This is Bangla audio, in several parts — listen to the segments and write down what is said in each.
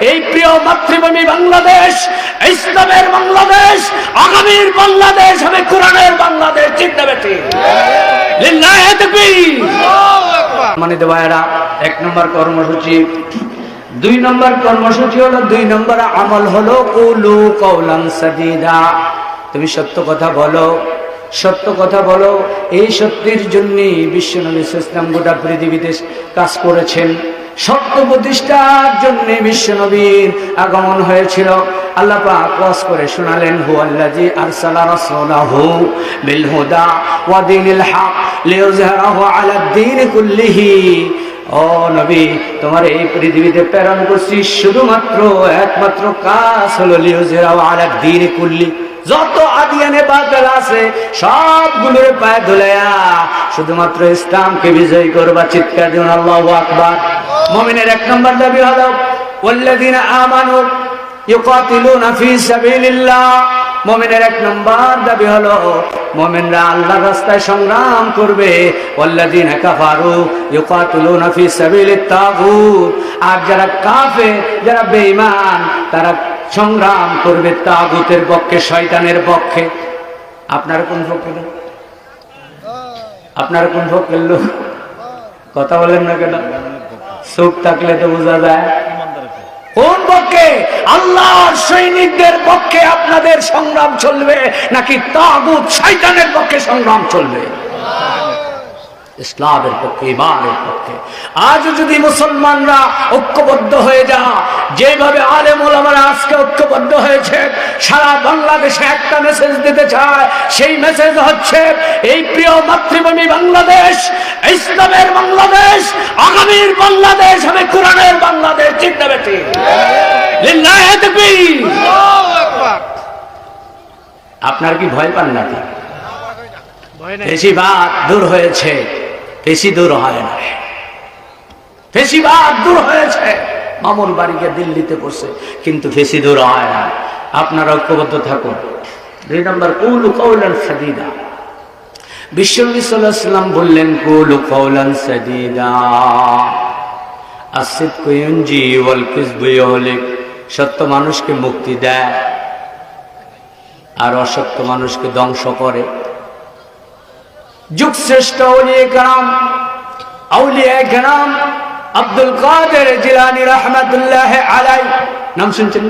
এই প্রিয় মাতৃভূমি বাংলাদেশ, ইসলামের বাংলাদেশ, আগামীর বাংলাদেশ হবে কোরআনের বাংলাদেশ চিন্তা বেটি? মানে ভাইয়েরা, এক নম্বর কর্মসূচি। দুই নম্বর কর্মসূচি হলো, দুই নম্বর আমল হলো, কুলু কৌলান সাদিদা। তুমি সত্য কথা বলো, সত্য কথা বলো। এই সত্যের জন্য বিশ্ব নবী ইসলাম গোটা পৃথিবীতে কাজ করেছেন। সত্য প্রতিষ্ঠার জন্য বিশ্ব নবীর আগমন হয়েছিল। আল্লাহ পাক করে শোনালেন হু আল্লাজি আরসালা রাসূলাহু বিল হুদা ওয়া আলা কুল্লিহি। ও নবী, তোমার এই পৃথিবীতে প্রেরণ করছি শুধুমাত্র, একমাত্র কাজ হলো লিউজেরাও আলাক দিন কুল্লি। যত আদিয়ানে বাদল আছে, সবগুলোর পায়ে ধুলাইয়া শুধুমাত্র ইসলামকে বিজয় করবা, চিৎকার দিন আল্লাহ আকবার। মুমিনের এক নম্বর দাবি হলো, ওয়াল্লাযিনা আমানু ইউকাতিলুনা ফি সাবিলিল্লাহ। মুমিনের এক নম্বর দাবি হলো, মুমিনরা আল্লাহর রাস্তায় সংগ্রাম করবে। আর যারা কাফের, যারা বেঈমান, তারা সংগ্রাম করবে তাগুতের পক্ষে, শয়তানের পক্ষে। আপনার কোন পক্ষে? আপনার কোন লোক? কথা বলেন না কেন? চোখ থাকলে তো বোঝা যায়। কোন পক্ষে? আল্লাহর সৈনিকদের পক্ষে আপনাদের সংগ্রাম চলবে নাকি তাগুত শয়তানের পক্ষে সংগ্রাম চলবে? ইসলামের পক্ষে ইমানের পক্ষে। আজ যদি মুসলমানরা ঐক্যবদ্ধ হয়ে যা যেভাবে আলেম ওলামারা আজকে ঐক্যবদ্ধ হয়েছে সারা বাংলাদেশে একটা মেসেজ দিতে চায় সেই মেসেজ হচ্ছে এই প্রিয় মাতৃভূমি বাংলাদেশ ইসলামের বাংলাদেশ আগামীর বাংলাদেশ হবে কোরআনের বাংলাদেশ। চিন্তা বেটি। আপনার কি ভয় পান নাকি? বেশিরভাগ দূর হয়েছে। বেশি দূর হয় না। বেশিরভাগ দূর হয়েছে। মামুর বাড়িকে দিল্লিতে বসে, কিন্তু বেশি দূর হয় না। আপনারা ঐক্যবদ্ধ থাকুন। দুই নম্বর, কুলু কৌলান সাদিদা। সাল্লাম বললেন, কুলু কৌলান সাদিদা সত্য মানুষকে মুক্তি দেয়, আর অসত্য মানুষকে ধ্বংস করে। যুগ শ্রেষ্ঠ অলিয়ে কারাম আউলিয়া কারাম আব্দুল কাদের জিলানি রহমতুল্লাহ আলাই। নাম শুনছেন?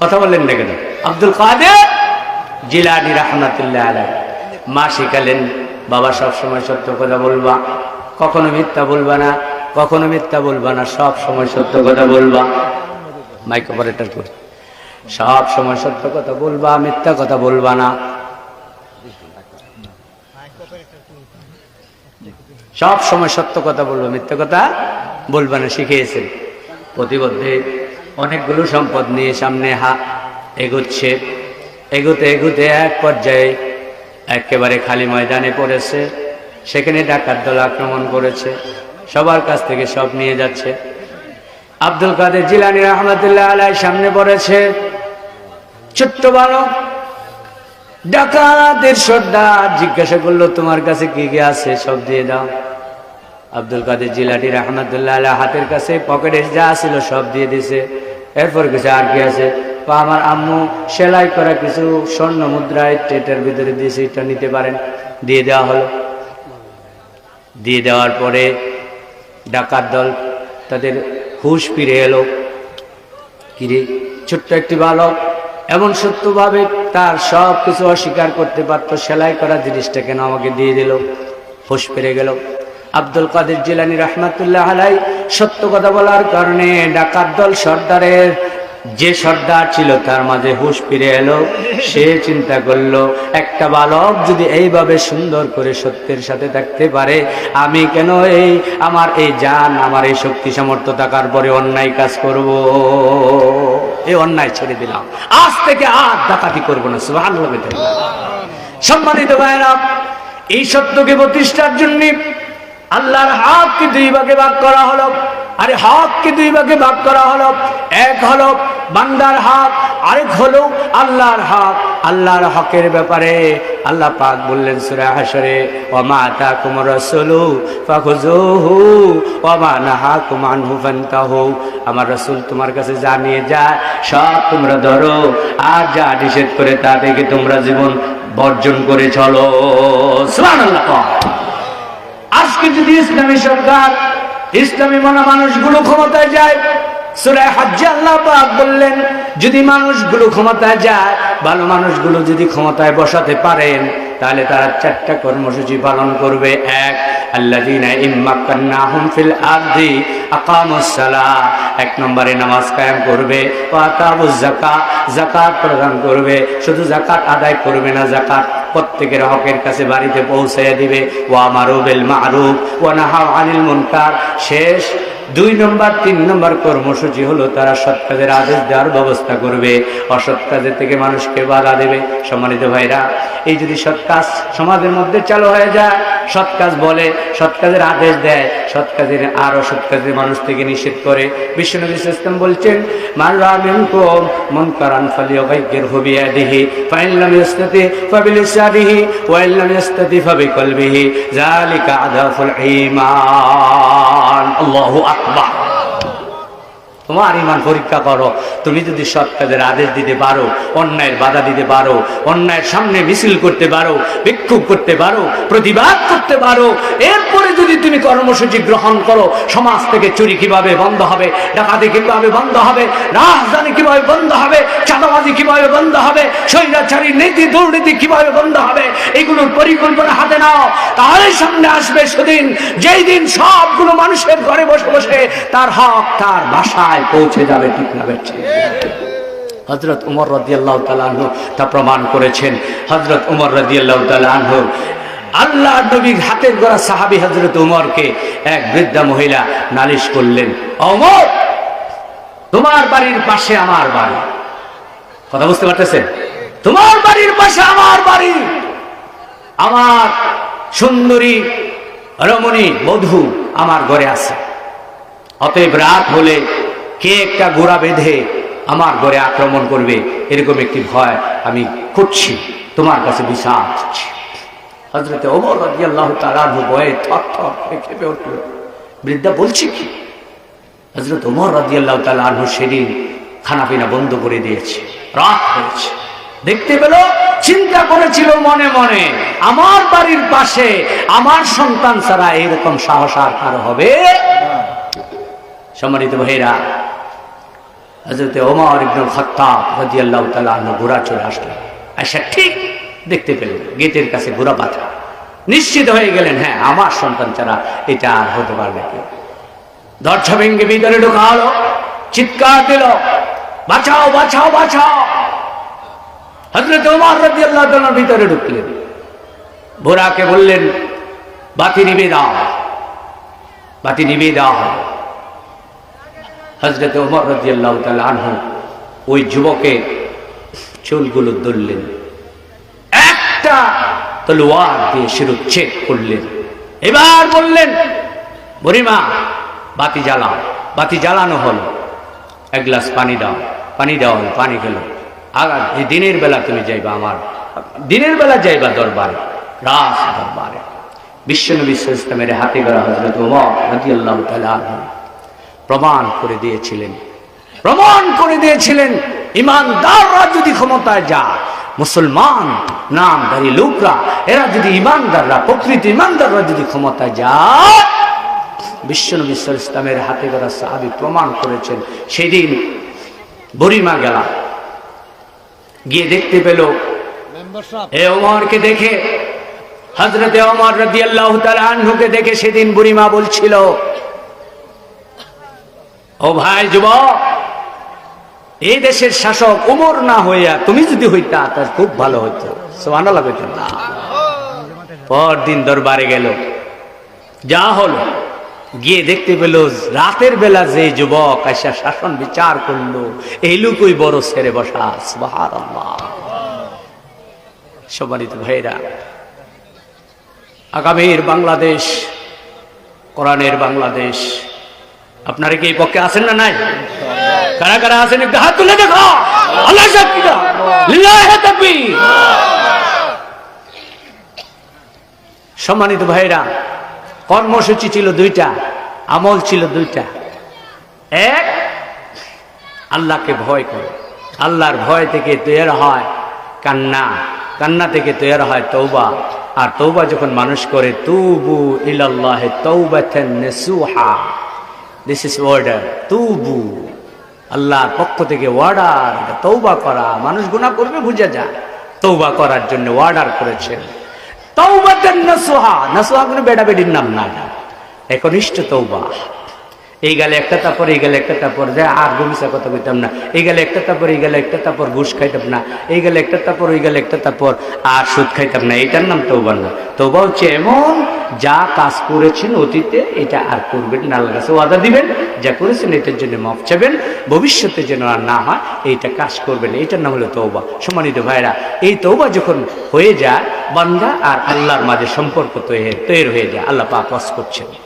কথা বললেন না কেন? আব্দুল কাদের জিলানি রহমতুল্লাহ আলাই। মা শিখালেন বাবা সব সময় সত্য কথা বলবা। কখনো মিথ্যা বলবা না, কখনো মিথ্যা বলবা না সব সময় সত্য কথা বলবা। মাইক অপারেটর করে। সব সময় সত্য কথা বলবা, মিথ্যা কথা বলবা না। সব সময় সত্য কথা বলব, মিথ্যা কথা বলবে না শিখিয়েছেন প্রতিবদ্ধে অনেকগুলো সম্পদ নিয়ে সামনে হা, এগোচ্ছে। এগোতে এগোতে এক পর্যায়ে একেবারে খালি ময়দানে পড়েছে। সেখানে ডাকাত দল আক্রমণ করেছে। সবার কাছ থেকে সব নিয়ে যাচ্ছে। আব্দুল কাদের জিলানি রহমতুল্লাহ আলাই সামনে পড়েছে। ছোট্ট বালক ডাকাতের সর্দার জিজ্ঞাসা করল, তোমার কাছে কি কি আছে? সব দিয়ে দাও। আব্দুল কাদের জিলাটি রহমতুল্লাহ হাতের কাছে পকেটে যা ছিল সব দিয়ে দিছে। এরপর কিছু আর কি আছে? আমার আম্মু সেলাই করা কিছু স্বর্ণ মুদ্রায় টেটের ভিতরে দিয়েছে, এটা নিতে পারেন। দিয়ে দেওয়া হলো। দিয়ে দেওয়ার পরে ডাকাত দল তাদের হুশ ফিরে এলো। কিরে ছোট্ট একটি বালক, এমন সত্যভাবে তার সব কিছু অস্বীকার করতে পারত, সেলাই করা জিনিসটা কেন আমাকে দিয়ে দিল? হুশ পেরে গেল। আব্দুল কাদের জিলানি রহমাতুল্লাহ আলাই সত্য কথা বলার কারণে ডাকাত দল সর্দারের যে সর্দার ছিল, তার মাঝে হুশ ফিরে এলো। সে চিন্তা করল, একটা বালক যদি এইভাবে সুন্দর করে সত্যের সাথে থাকতে পারে, আমি কেন এই আমার এই জান, আমার এই শক্তি সামর্থ্য থাকার পরে অন্যায় কাজ করব? এই অন্যায় ছেড়ে দিলাম। আজ থেকে আর ডাকাতি করব না সুহান সম্মানিত ভাইরা এই সত্যকে প্রতিষ্ঠার জন্য আল্লাহর হাতকে দুই ভাগে ভাগ করা হলো। আরে হককে দুই ভাগে ভাগ করা হলো। এক হলো বান্দার হক, আরেক হলো আল্লাহর হক। আল্লাহর হকের ব্যাপারে আল্লাহ পাক বললেন সূরা হাসরে ওয়া মা আতাকুম রাসূলু ফান্তাহু। আমার রাসূল তোমার কাছে জানিয়ে যায় সব তোমরা ধরো। আর যা নিষেধ করে তা থেকে তোমরা জীবন বর্জন করে চলো। সুবহানাল্লাহ। আজকে যদি ইসলামী সরকার ইসলামী মানা মানুষগুলো ক্ষমতায় যায়। আল্লাহ বললেন, যদি মানুষগুলো ক্ষমতায় যায়, ভালো মানুষগুলো যদি ক্ষমতায় বসাতে পারেন, তাহলে তারা চারটা কর্মসূচি পালন করবে। এক আল্লাযীনা ইম্মাক্কান্নাহুম ফিল আরদি আকামুস সালাহ। এক নম্বরে নামাজ কায়েম করবে, ওয়া আতাবুজ যাকাত যাকাত প্রদান করবে। শুধু যাকাত আদায় করবে না, যাকাত প্রত্যেকের হকের কাছে বাড়িতে পৌঁছাইয়া দিবে। ওয়া আমারু বিল মারুফ, ওয়া নাহাউ আনিল মুনকার। শেষ দুই নম্বর, তিন নম্বর কর্মসূচি হলো তারা সৎ কাজের আদেশ দেওয়ার ব্যবস্থা করবে। অসৎ কাজের থেকে মানুষকে বাধা দেবে। সম্মানিত ভাইরা, এই যদি সৎ কাজ সমাজের মধ্যে চালু হয়ে যায়, সৎ কাজ বলে, সৎ কাজের আদেশ দেয়, সৎ কাজের আর অসৎ কাজের মানুষ থেকে নিষেধ করে। বিশ্বনবী ইসলাম বলছেন মাল্লা মিনকুম মুনকারান ফালিয়াগাইয়ির হুবিয়াদিহি ফাইন লাম ইয়াস্তাতি ফাবিলিসানিহি ওয়া ইন লাম ইয়াস্তাতি ফাবিকলবিহি, যালিকা আদাফুল ঈমান। আল্লাহু আকবার। তোমার ইমান পরীক্ষা করো। তুমি যদি সৎ কাজের আদেশ দিতে পারো, অন্যায়ের বাধা দিতে পারো, অন্যায়ের সামনে মিছিল করতে পারো, বিক্ষোভ করতে পারো, প্রতিবাদ করতে পারো, এরপরে যদি তুমি কর্মসূচি গ্রহণ করো, সমাজ থেকে চুরি কীভাবে বন্ধ হবে, ডাকাতি কীভাবে বন্ধ হবে, রাজধানী কীভাবে বন্ধ হবে, চাঁদাবাজি কীভাবে বন্ধ হবে, স্বৈরাচারী নীতি, দুর্নীতি কীভাবে বন্ধ হবে, এগুলোর পরিকল্পনা হাতে নাও। তাহলে সামনে আসবে সেদিন, যেই দিন সবগুলো মানুষের ঘরে বসে বসে তার হক, তার বাসায় পৌঁছে যাবে ঠিক না হজরত উমর রদিয়াল্লাহ তালাহ তা প্রমাণ করেছেন। হজরত উমর রদিয়াল্লাহ তালাহ আল্লাহ নবীর হাতের গড়া সাহাবি হজরত উমরকে এক বৃদ্ধা মহিলা নালিশ করলেন অমর তোমার বাড়ির পাশে আমার বাড়ি। কথা বুঝতে পারতেছেন? তোমার বাড়ির পাশে আমার বাড়ি। আমার সুন্দরী রমণী বধূ আমার ঘরে আছে। অতএব রাত হলে কে একটা গোড়া বেঁধে আমার ঘরে আক্রমণ করবে? এরকম একটি ভয় আমি খুঁজছি। তোমার কাছে বিচার করছি হজরতে ওমর রাজি তালার ভয়ে থর থর খেপে উঠল। বৃদ্ধা বলছি কি? হজরত ওমর রাজি আল্লাহ তালাহ সেদিন খানাপিনা বন্ধ করে দিয়েছে, রাত হয়েছে। দেখতে পেল, চিন্তা করেছিল মনে মনে, আমার বাড়ির পাশে আমার সন্তান ছাড়া এরকম সাহস আর কারও হবে সম্মানিত ভাইরা হজরতে ওমর ইবনুল খত্তাব ঘোড়া চলে আসলো আচ্ছা ঠিক দেখতে পেলেন, গেটের কাছে ঘোড়া বাঁধা। নিশ্চিত হয়ে গেলেন হ্যাঁ আমার সন্তান ছাড়া এটা আর হতে পারবে কেউ দরজা ভেঙ্গে ভিতরে ঢোকা হলো চিৎকার দিল, বাঁচাও বাঁচাও বাঁচাও। হজরত ওমর রাদিয়াল্লাহু তাআলা ভিতরে ঢুকলেন। ভোরাকে বললেন, বাতি নিবে দাও। বাতি নিবে দেওয়া হবে হজরত ওমর রাজিয়াল্লাহ আনহু ওই যুবকের চুলগুলো ধরলেন। একটা তলোয়ার দিয়ে শিরুচ্ছেদ করলেন। এবার বললেন বরিমা বাতি জ্বালাও বাতি জ্বালানো হলো। এক গ্লাস পানি দাও, পানি দেওয়া হলো, পানি গেল আগার এই দিনের বেলা তুমি যাইবা আমার, দিনের বেলা যাইবা দরবারে রাস দরবারে। বিশ্ব বিশ্বনবী ইসলামের হাতে গড়া হজরত ওমর রাজিয়াল্লাহ তাআলা আনহু প্রমাণ করে দিয়েছিলেন। প্রমাণ করে দিয়েছিলেন, ইমানদাররা যদি ক্ষমতায় যায়, মুসলমান, নামধারী লোকরা, এরা যদি ইমানদাররা, প্রকৃত ইমানদাররা যদি ক্ষমতায় যায়, বিশ্বনবী ইসলামের হাতে গড়া সাহাবি প্রমাণ করেছেন, সেদিন বরিমা গেল। গিয়ে দেখতে পেল দেখে হজরতে ওমর রাদি আল্লাহ আনহুকে দেখে সেদিন বুড়িমা বলছিল ও ভাই যুবক, এই দেশের শাসক উমর না হইয়া তুমি যদি হইতা, তার খুব ভালো হইতো। সোহানা না। পরদিন দরবারে গেল। যা হলো, গিয়ে দেখতে পেল, রাতের বেলা যে যুবক আসা শাসন বিচার করল, এই লুকুই বড় ছেড়ে বসা। সুবহান সম্মানিত ভাইরা আগামীর বাংলাদেশ, কোরআনের বাংলাদেশ আপনারা কি এই পক্ষে আছেন না নাই? কারা কারা আছেন? একটু হাত তুলে দেখো। আল্লাহ। সম্মানিত ভাইরা, কর্মসূচি ছিল দুইটা, আমল ছিল দুইটা। এক, আল্লাহকে ভয় করে। আল্লাহর ভয় থেকে তৈরি হয় কান্না। কান্না থেকে তৈরি হয় তৌবা আর তৌবা যখন মানুষ করে, তুবু ইলাল্লাহ তৌবাতান নাসুহা। This is order তুবু। আল্লাহর পক্ষ থেকে অর্ডার তৌবা করা। মানুষ গুণা করবে, বুঝে যা তৌবা করার জন্য অর্ডার করেছেন। তৌবা নাসোহা নাসোহা কোনো বেডা বেডির নাম না। একনিষ্ঠ তৌবা। এই গেলে একটা তারপর, এই গেলে একটা তারপর, যে আর গমিসা কথা কইতাম না। এই গেলে একটা তারপর, এই গেলে একটা তারপর, ঘুষ খাইতাম না। এই গেলে একটা তারপর, ওই গেলে একটা তারপর, আর সুদ খাইতাম না। এটার নাম তৌবা না। তৌবা হচ্ছে এমন, যা কাজ করেছেন অতীতে, এটা আর করবেন না। আল্লাহর কাছে ওয়াদা দিবেন, যা করেছেন এটার জন্য মাফ চাবেন ভবিষ্যতে যেন আর না হয়, এইটা কাজ করবেন এটার নাম হলো তৌবা সম্মানিত ভাইরা, এই তৌবা যখন হয়ে যায়, বান্দা আর আল্লাহর মাঝে সম্পর্ক তৈরি হয়ে যায়। আল্লাহ পাক করছেন।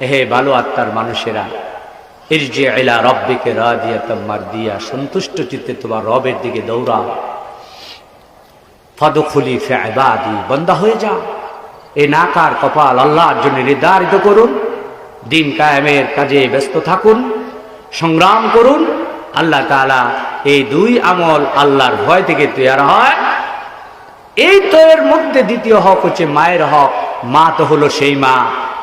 হে আত্মার মানুষেরা সন্তুষ্ট তোমার রবের দিকে হয়ে যা এ নাকার কপাল আল্লাহর জন্য নির্ধারিত করুন। দিন কায়েমের কাজে ব্যস্ত থাকুন। সংগ্রাম করুন। আল্লাহ তাআলা এই দুই আমল আল্লাহর ভয় থেকে তৈরি হয়। এই তোরের মধ্যে দ্বিতীয় হক হচ্ছে মায়ের হক। মা তো হলো সেই মা,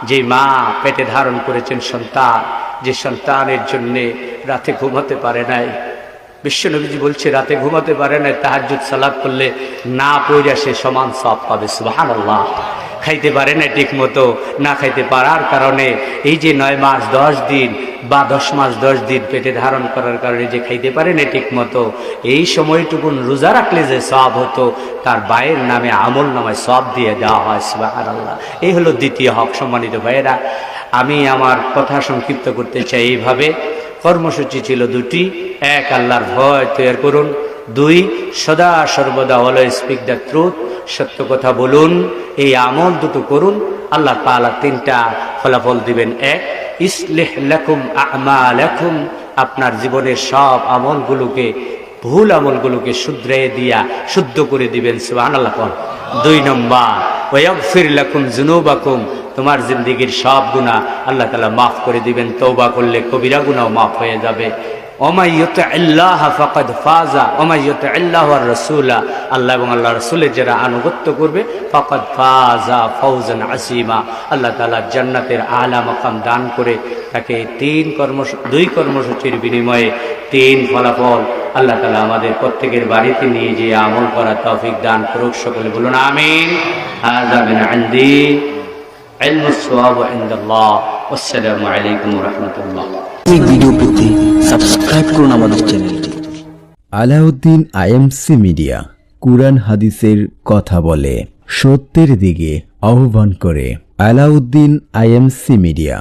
যে মা পেটে ধারণ করেছেন সন্তান, যে সন্তানের জন্যে রাতে ঘুমাতে পারে নাই। বিশ্বনবীজি বলছে, রাতে ঘুমাতে পারে নাই তাহাজুদ সালাদ করলে না পড়ে সে সমান সব পাবে সুহান আল্লাহ খাইতে পারে না ঠিক মতো না খাইতে পারার কারণে এই যে নয় মাস দশ দিন বা দশ মাস দশ দিন পেটে ধারণ করার কারণে যে খাইতে পারে না ঠিক মতো এই সময়টুকুন রোজা রাখলে যে সব হতো, তার বায়ের নামে আমল নামায় সব দিয়ে দেওয়া হয় সুবাহান আল্লাহ এই হলো দ্বিতীয় হক, সম্মানিত ভাইয়েরা। আমি আমার কথা সংক্ষিপ্ত করতে চাই এইভাবে। কর্মসূচি ছিল দুটি। এক, আল্লাহর ভয় তৈরি করুন। দুই, সদা সর্বদা অলয় স্পিক দ্য ট্রুথ সত্য কথা বলুন, এই আমল দুটো করুন, আল্লাহ তাআলা তিনটা ফলাফল দিবেন। এক, ইসলেহ লেখুম আমা লেখুম আপনার জীবনের সব আমলগুলোকে, ভুল আমলগুলোকে শুধরে দিয়া শুদ্ধ করে দিবেন সুবাহ আল্লাহ দুই নম্বর, ওয়াগফির লাকুম জুনুবাকুম তোমার জিন্দিগির সব গুণা আল্লাহ তালা মাফ করে দিবেন তৌবা করলে কবিরা গুণাও মাফ হয়ে যাবে। আল্লাহ ফাকাদ ফাজা ওমাইয়ত আল্লাহ রসুলা আল্লাহ এবং আল্লাহ রসুলের যারা আনুগত্য করবে ফাকাদ ফাজা ফৌজান আসিমা আল্লাহ তালা জান্নাতের আলা মকাম দান করে তাকে তিন কর্মস দুই কর্মসূচির বিনিময়ে তিন ফলাফল আল্লাহ তালা আমাদের প্রত্যেকের বাড়িতে নিয়ে যে আমল করা তৌফিক দান করুক সকলে বলুন আমিন হাজা মিন আন্দি علم الصواب عند الله আসসালামু আলাইকুম রাহমাতুল্লাহ। এই ভিডিও পেতে সাবস্ক্রাইব করুন আমাদের চ্যানেলটি। আলাউদ্দিন আইএমসি মিডিয়া কুরআন হাদিসের কথা বলে সত্যের দিকে আহ্বান করে। Alauddin IMC media.